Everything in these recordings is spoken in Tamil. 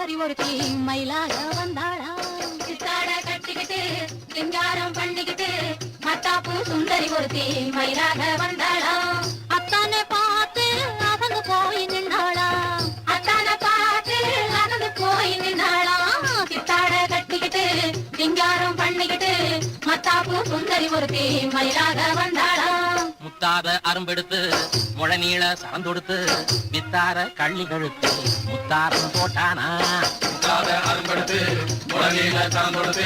சுந்தரி ஒருத்தி மயிலாக வந்தாளா? சித்தாட கட்டிக்கிட்டு சிங்காரம் பண்ணிக்கிட்டு மத்தாப்பு சுந்தரி ஒருத்தி மயிலாக வந்தாளா? மத்தாப்பு சுந்தரி ஒருத்தி மயிலாக வந்தாளா? முத்தாத அரும்பெடுத்து முழநீள சரந்தொடுத்து வித்தார கள்ளி கழுத்து முத்தாரம் போட்டானா? முத்தாத அரும்பெடுத்து முழநீல சாந்தொடுத்து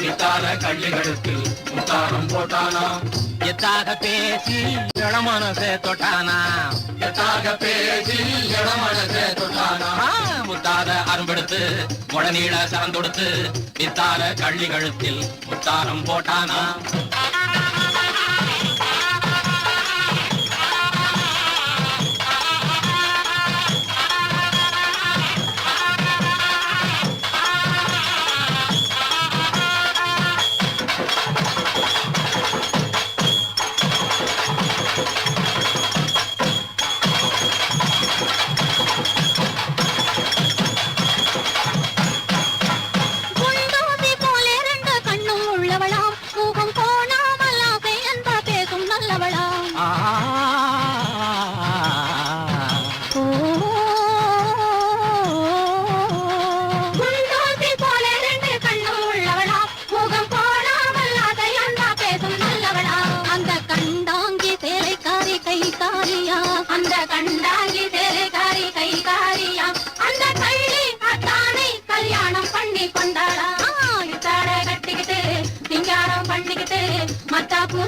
வித்தார கள்ளி கழுத்து முத்தாரம் போட்டானா? எத்தாக பேசி இளமனசே தொட்டானா? எத்தாக பேசி இளமனசே தொட்டானா? முத்தாத அரும்பெடுத்து முழநீள சரந்தொடுத்து வித்தார கள்ளி கழுத்தில் முத்தாரம் போட்டானா?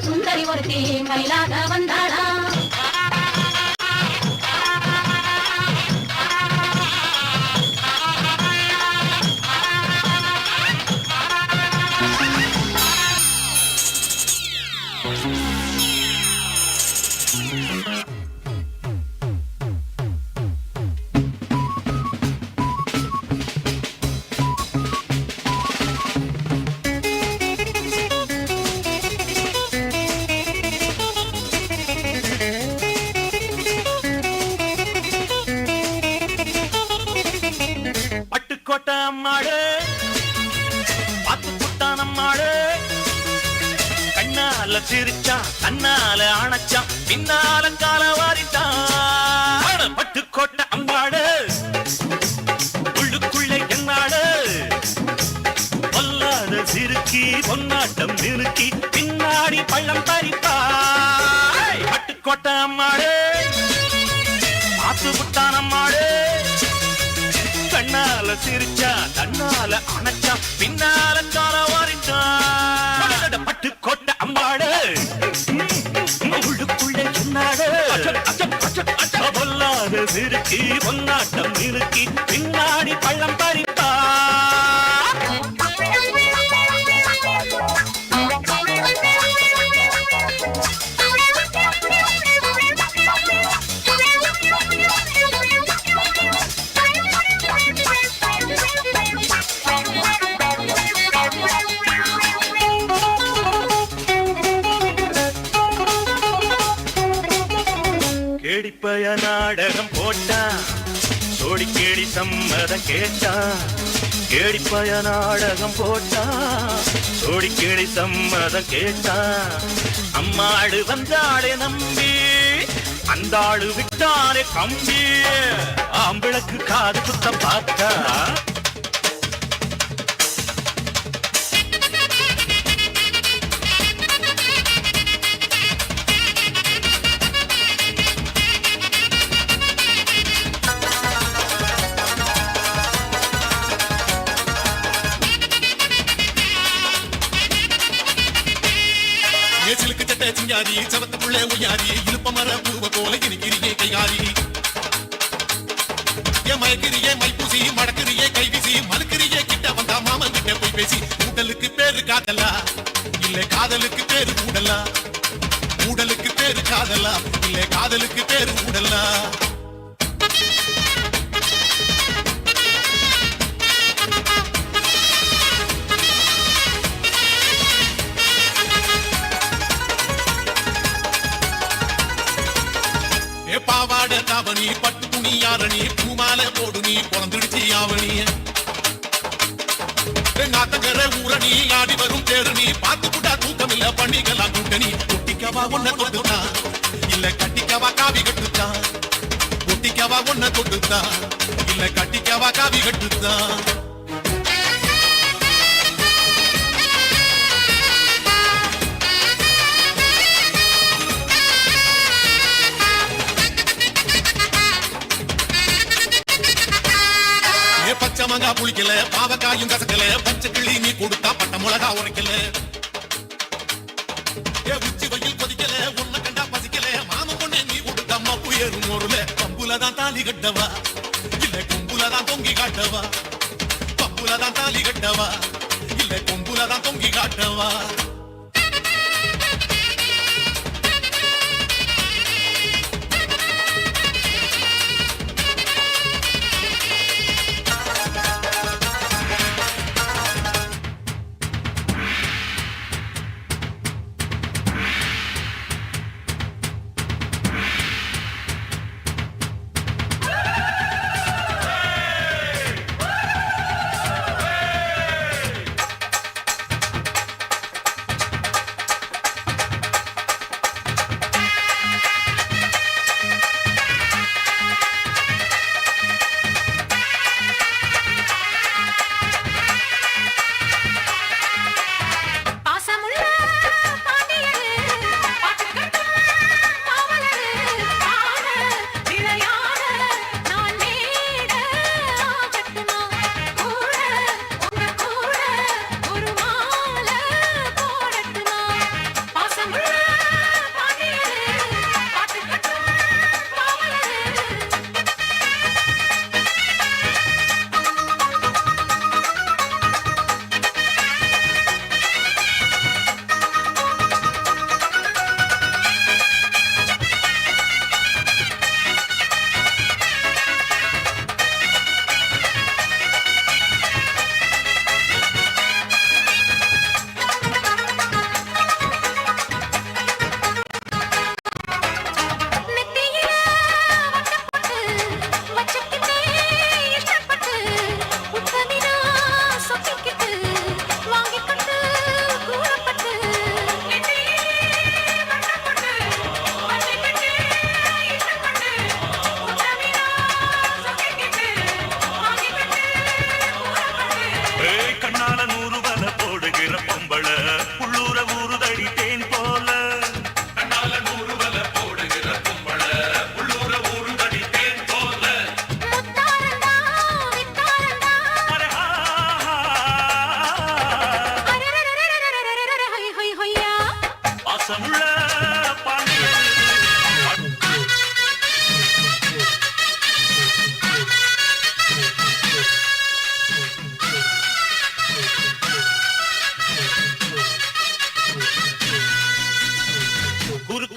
சுந்தரி ஒருத்தி மயிலாக வந்தா கண்ணால சிரிச்சான் கண்ணால அணைச்சான் பின்னால கால வாரிட்டான் பட்டுக்கோட்டை அம்பாடு உள்ளுக்குள்ளே என்னாடு. பொல்லாத சிறுக்கி பொன்னாட்டம் நிறுக்கி பின்னாடி பள்ளம் பறிப்பா. பட்டுக்கோட்டை அம்மாடு ஆத்து புட்டான் அம்மாடு கண்ணால சிரிச்சா தன்னால அணைச்சா பின்னால கால வாரிட்டான் பட்டு கொட்ட உள்ளுக்குள்ளே சொன்னாடு பொல்லாத சிறுக்கி பொன்னாட்டம் நிறுக்கி பின்னாடி பள்ளம் பறிப்பா நாடகம் போட்டா சோடி கேடி சம்மதம் கேட்டா கேடிப்பய நாடகம் போட்டா சோடி கேடி சம்மதம் கேட்டா. அம்மாடு வந்தாளே நம்பி அந்த ஆளு விட்டாரே கம்பி. ஆம்பிளக்கு காது குத்த பார்த்தா ஏசிலுக்கு சட்ட சிங்காரி சவத்துக்குள்ளே உய்யாரி இழுப்ப மர பூவ போல இனிக்கிறியே கைகாரி ஏ மயக்கிறியே மைப்பூசி மடக்கிறியே கைவிசி மலுக்கிறியே கிட்ட வந்தா மாமன் கிட்ட போய் பேசி. உடலுக்கு பேரு காதலா? இல்ல காதலுக்கு பேரு ஊடலா? ஊடலுக்கு பேரு காதலா? இல்ல காதலுக்கு பேரு ஊடலா? தாரணி பட்டு துணி யாரணி பூமாலை போடு நீ பிறந்துடுச்சி யாவணி நாத்தங்கர ஊரணி ஆடி வரும் தேரணி பார்த்து கூட்டா தூக்கம் இல்ல பண்ணிக்கலாம் கூட்டணி. குட்டிக்கவா ஒன்ன தொட்டுத்தா? இல்ல கட்டிக்கவா காவி கட்டுத்தா? குட்டிக்கவா ஒன்ன தொட்டுத்தா? இல்ல கட்டிக்கவா காவி கட்டுத்தா? பச்சை புளிக்கல பாவக்காயும் கசக்கல பச்சை கிளி நீ கொடுத்தா பட்ட மிளகா உரைக்கல. ஏ உச்சி வெயில் கொதிக்கல உன்ன கண்டா பசிக்கல. மாம பொண்ணு நீ கொடுத்த மப்பு ஏறும் ஒருல பம்புல தான் தாலி கட்டவா? இல்ல கொம்புல தான் தொங்கி காட்டவா? பம்புல தான் தாலி கட்டவா? இல்ல கொம்புல தான் தொங்கி காட்டவா?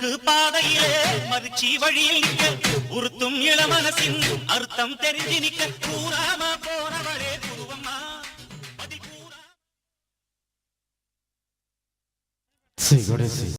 அழகு பாதையிலே மறுச்சி வழியில் நிற்க உறுத்தும் இளமனசின் அர்த்தம் தெரிஞ்சு நிற்க. கூறாம போனவளே குருவம்மா. பதில் கூற.